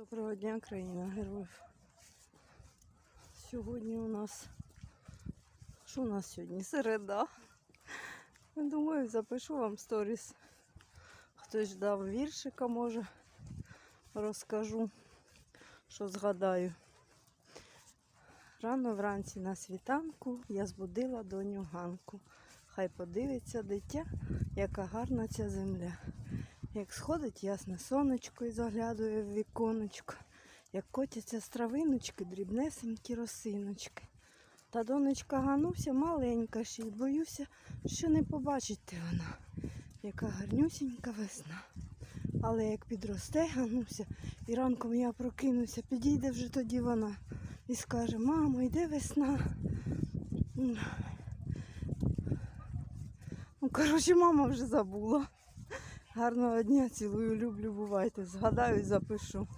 Доброго дня, країна героїв. Сьогодні у нас. Що у нас сьогодні? Середа. Думаю, запишу вам сторіс. Хтось ждав віршика, може. Розкажу, що згадаю. Рано вранці на світанку я збудила доню Ганку. Хай подивиться дитя, яка гарна ця земля. Як сходить ясне сонечко і заглядує в віконечко, як котяться з травиночки, дрібнесенькі росиночки. Та донечка Гануся маленька ще й боюся, що не побачить вона, яка гарнюсінька весна. Але як підросте Гануся, і ранком я прокинуся, підійде вже тоді вона і скаже, мамо, йде весна. Ну, коротше, мама вже забула. Гарного дня, цілую, люблю, бувайте. Згадаю запишу.